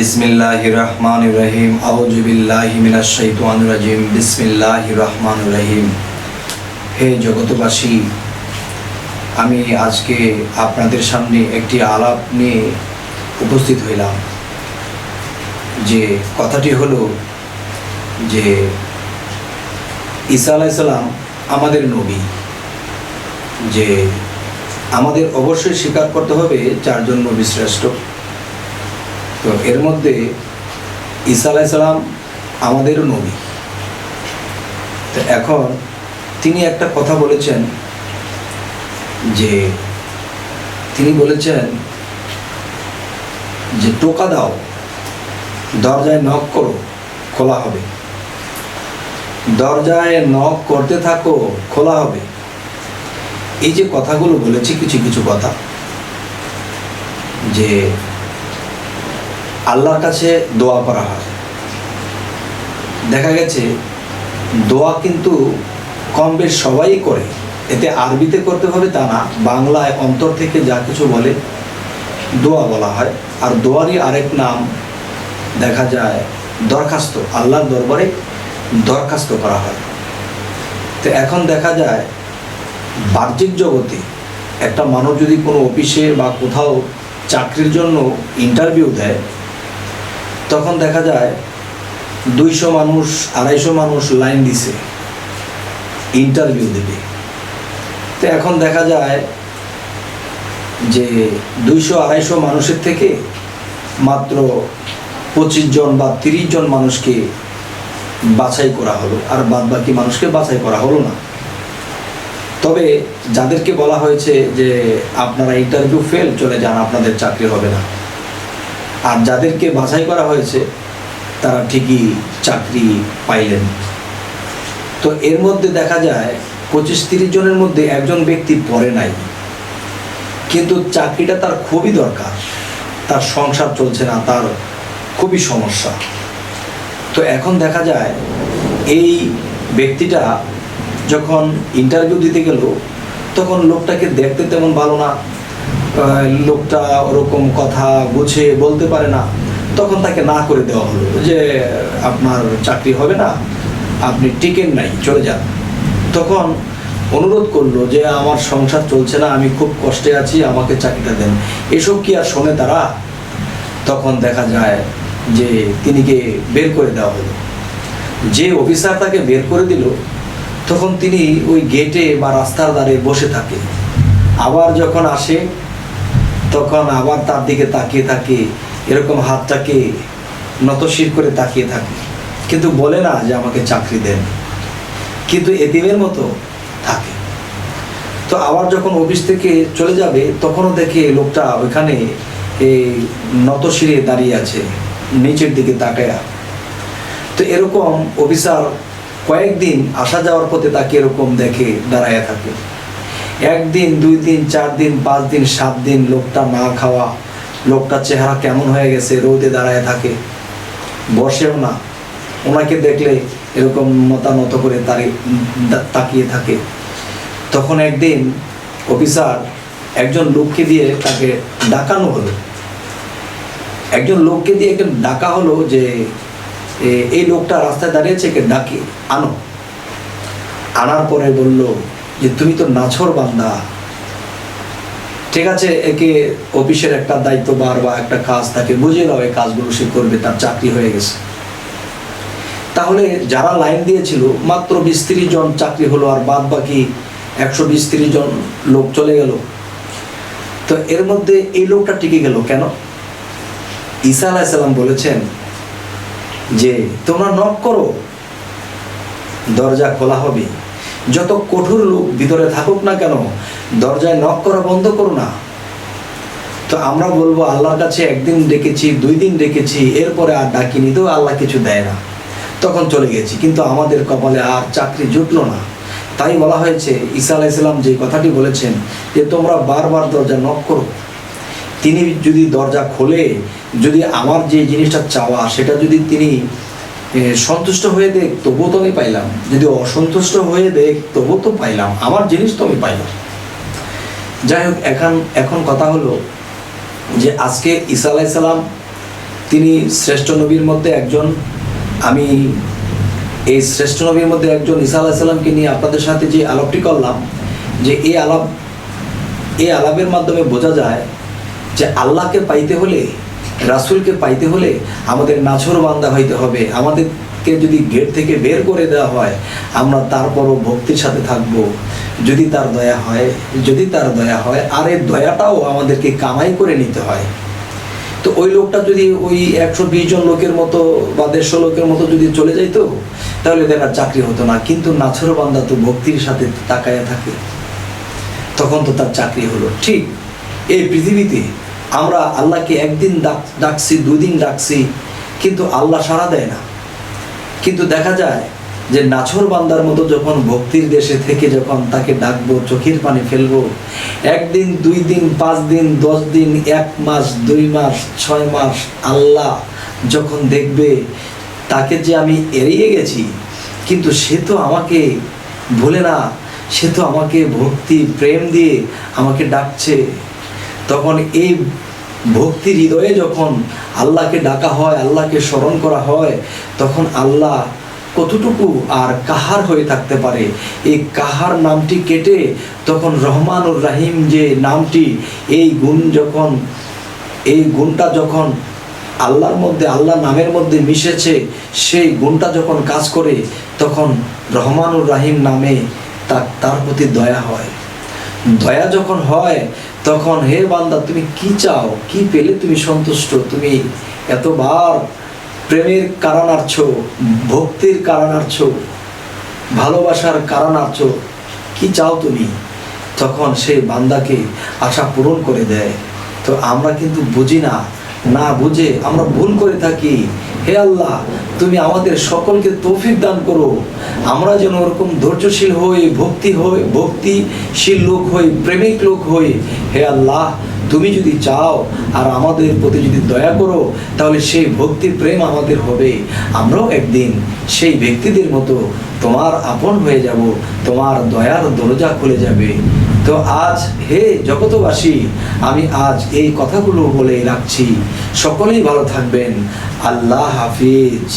বিসমিল্লাহ রহমান রহিম আউজুবিল্লাহ মিনাশাইতান রাজিম। বিসমিল্লাহ রহমান রহিম হে জগতবাসী আমি আজকে আপনাদের সামনে একটি আলাপ নিয়ে উপস্থিত হইলাম। যে কথাটি হলো যে ঈসা আলাইসাল্লাম আমাদের নবী। যে আমাদের অবশ্যই স্বীকার করতে হবে চারজন নবী শ্রেষ্ঠ। তো এর মধ্যে ঈসা আলাইসাল্লাম আমাদেরও নবী। তো এখন তিনি একটা কথা বলেছেন যে তিনি বলেছেন যে টোকা দাও, দরজায় নখ করো, খোলা হবে। দরজায় নখ করতে থাকো, খোলা হবে। এই যে কথাগুলো বলেছি, কিছু কিছু কথা, যে আল্লাহর কাছে দোয়া করা হয়। দেখা গেছে, দোয়া কিন্তু কম বেশ সবাই করে। এতে আরবিতে করতে হবে তা না, বাংলায় অন্তর থেকে যা কিছু বলে দোয়া বলা হয়। আর দোয়ারই আরেক নাম দেখা যায়, দরখাস্ত। আল্লাহর দরবারে দরখাস্ত করা হয়। তো এখন দেখা যায়, বাহ্যিক জগতে একটা মানুষ যদি কোনো অফিসে বা কোথাও চাকরির জন্য ইন্টারভিউ দেয় তখন দেখা যায় দুইশো মানুষ, আড়াইশো মানুষ লাইন দিছে ইন্টারভিউ দেবে। তো এখন দেখা যায় যে দুইশো, আড়াইশো মানুষের থেকে মাত্র পঁচিশ জন বা তিরিশ জন মানুষকে বাছাই করা হলো, আর বাদ বাকি মানুষকে বাছাই করা হলো না। তবে যাদেরকে বলা হয়েছে যে আপনারা ইন্টারভিউ ফেল চলে যান, আপনাদের চাকরি হবে না। আর যাদেরকে বাছাই করা হয়েছে, তারা ঠিকই চাকরি পাইলেন। তো এর মধ্যে দেখা যায়, পঁচিশ তিরিশ জনের মধ্যে একজন ব্যক্তি পড়ে নাই। কিন্তু চাকরিটা তার খুবই দরকার। তার সংসার চলছে না, তার খুবই সমস্যা। তো এখন দেখা যায়, এই ব্যক্তিটা যখন ইন্টারভিউ দিতে গেল, তখন লোকটাকে দেখতে তেমন ভালো না। লোকটা ওরকম কথা গুছিয়ে বলতে পারে না, তখন তাকে না করে দেওয়া হলো যে, আপনার চাকরি হবে না, আপনি টিকেন নাই, চলে যান। তখন অনুরোধ করল যে, আমার সংসার চলছে না, আমি খুব কষ্টে আছি, আমাকে চাকরিটা দেন। এসব কি আর শোনে তারা? তখন দেখা যায় যে, তিনিকে বের করে দেওয়া হলো। যে অফিসার তাকে বের করে দিল, তখন তিনি ওই গেটে বা রাস্তার ধারে বসে থাকে। আবার যখন আসে তখন আবার তার দিকে তাকিয়ে থাকে এরকম হাতটাকে নতশির করে তাকিয়ে থাকে। কিন্তু বলে না যে আমাকে চাকরি দেন। কিন্তু এতিমের মতো থাকে। তো আবার যখন অফিস থেকে চলে যাবে, তখনও দেখে লোকটা ওইখানে এই নতশিরে দাঁড়িয়ে আছে, নিচের দিকে তাকায়া। তো এরকম অফিসার কয়েকদিন আসা যাওয়ার পথে তাকে এরকম দেখে দাঁড়ায় থাকে। একদিন, দুই দিন, চার দিন, পাঁচ দিন, সাত দিন লোকটা না খাওয়া লোকটার চেহারা কেমন হয়ে গেছে, রোদে দাঁড়ায় থাকে। বসেও না। ওনাকে দেখলে এরকম মতানত করে তারে তাকিয়ে থাকে। তখন একদিন অফিসার একজন লোককে দিয়ে তাকে ডাকানো হলো। একজন লোককে দিয়ে ডাকা হলো যে এই লোকটা রাস্তায় দাঁড়িয়েছে, একে ডাকি আনো। আনার পরে বলল যে তুমি তো নাছর বান্দা। ঠিক আছে, একে অফিসের একটা দায়িত্ববার বা একটা কাজ তাকে বুঝে দাও, এই কাজগুলো সে করবে, তার চাকরি হয়ে গেছে। তাহলে যারা লাইন দিয়েছিল, মাত্র বিশ তিরিশ জন চাকরি হলো আর বাদ বাকি একশো বিশ তিরিশ জন লোক চলে গেল। তো এর মধ্যে এই লোকটা টিকে গেল কেন? ঈসা আলাইসাল্লাম বলেছেন যে, তোমরা নক করো, দরজা খোলা হবে। যত কঠোর লোক ভিতরে থাকুক না কেন, দরজায় নক করা বন্ধ করো না। তো আমরা বলব, আল্লাহর কাছে একদিন ডেকেছি, দুই দিন ডেকেছি, এরপরে আর ডাকিনি, তো আল্লাহ কিছু দেয় না। তখন চলে গেছি কিন্তু আমাদের কপালে আর চাকরি জুটলো না। তাই বলা হয়েছে, ঈসা আলাইসাল্লাম যে কথাটি বলেছেন যে, তোমরা বারবার দরজা নক করো। তিনি যদি দরজা খোলে, যদি আমার যে জিনিসটা চাওয়া, সেটা যদি তিনি সন্তুষ্ট হয়ে দেখ, তবুও তো আমি পাইলাম। যদি অসন্তুষ্ট হয়ে দেখ, তবুও তো পাইলাম। আমার জিনিস তো আমি পাইলাম। যাই হোক, এখন এখন কথা হলো যে আজকে ঈসা আলাইসাল্লাম তিনি শ্রেষ্ঠ নবীর মধ্যে একজন। আমি এই শ্রেষ্ঠ নবীর মধ্যে একজন ঈসা আলাহিসাল্লামকে নিয়ে আপনাদের সাথে যে আলাপটি করলাম, যে এই আলাপ, এই আলাপের মাধ্যমে বোঝা যায় যে আল্লাহকে পাইতে হলে রাসূলকে পাইতে হলে আমাদের নাছর বান্দা হইতে হবে। আমাদেরকে যদি গেট থেকে বের করে দেওয়া হয়, আমরা তারপরও ভক্তির সাথে থাকব। যদি তার দয়া হয়, যদি তার দয়া হয়, আর এই দয়াটাও আমাদেরকে কামাই করে নিতে হয়। তো ওই লোকটা যদি ওই একশো বিশ জন লোকের মতো বা দেড়শো লোকের মতো যদি চলে যাইতো, তাহলে দেখা চাকরি হতো না। কিন্তু নাছর বান্দা তো ভক্তির সাথে তাকায়া থাকে। তখন তো তার চাকরি হলো। ঠিক এই পৃথিবীতে আমরা আল্লাহকে একদিন ডাক, ডাকছি, দুদিন ডাকছি, কিন্তু আল্লাহ সাড়া দেয় না। কিন্তু দেখা যায় যে নাছর বান্দার মতো যখন ভক্তির দেশে থেকে যখন তাকে ডাকবো, চোখের পানি ফেলব, একদিন, দুই দিন, পাঁচ দিন, দশ দিন, এক মাস, দুই মাস, ছয় মাস আল্লাহ যখন দেখবে তাকে যে আমি এড়িয়ে গেছি, কিন্তু সে তো আমাকে ভুলে না, সে তো আমাকে ভক্তি, প্রেম দিয়ে আমাকে ডাকছে। তখন এই ভক্তি হৃদয়ে যখন আল্লাহকে ডাকা হয়, আল্লাহকে স্মরণ করা হয়, তখন আল্লাহ কতটুকু আর কাহার হয়ে থাকতে পারে? এই কাহার নামটি কেটে তখন রহমান রহমানুর রাহিম যে নামটি, এই গুণ যখন, এই গুণটা যখন আল্লাহর মধ্যে, আল্লাহ নামের মধ্যে মিশেছে, সেই গুণটা যখন কাজ করে, তখন রহমানুর রাহিম নামে তার তার প্রতি দয়া হয়। দয়া যখন হয় তখন হে বান্দা, তুমি কি চাও? কি পেলে তুমি সন্তুষ্ট? তুমি এতবার প্রেমের কারণার্থ ভক্তির কারণার্থ ভালোবাসার কারণার্থ কি চাও তুমি? তখন সেই বান্দাকে আশা পূরণ করে দেয়। তো আমরা কিন্তু বুঝি না না বুঝে আমরা ভুল করে থাকি। হে আল্লাহ, তুমি আমাদের সকলকে তৌফিক দান করো। আমরা যেন ওরকম ধৈর্যশীল হই, ভক্তি হই, ভক্তিশীল লোক হই, প্রেমিক লোক হই। হে আল্লাহ তুমি যদি চাও আর আমাদের প্রতি যদি দয়া করো, তাহলে সেই ভক্তি প্রেম আমাদের হবে। আমরাও একদিন সেই ব্যক্তিদের মতো তোমার আপন হয়ে যাব, তোমার দয়ার দরজা খুলে যাবে। তো আজ হে জগতবাসী আমি আজ এই কথাগুলো বলে রাখছি। সকলেই ভালো থাকবেন। আল্লাহ হাফিজ।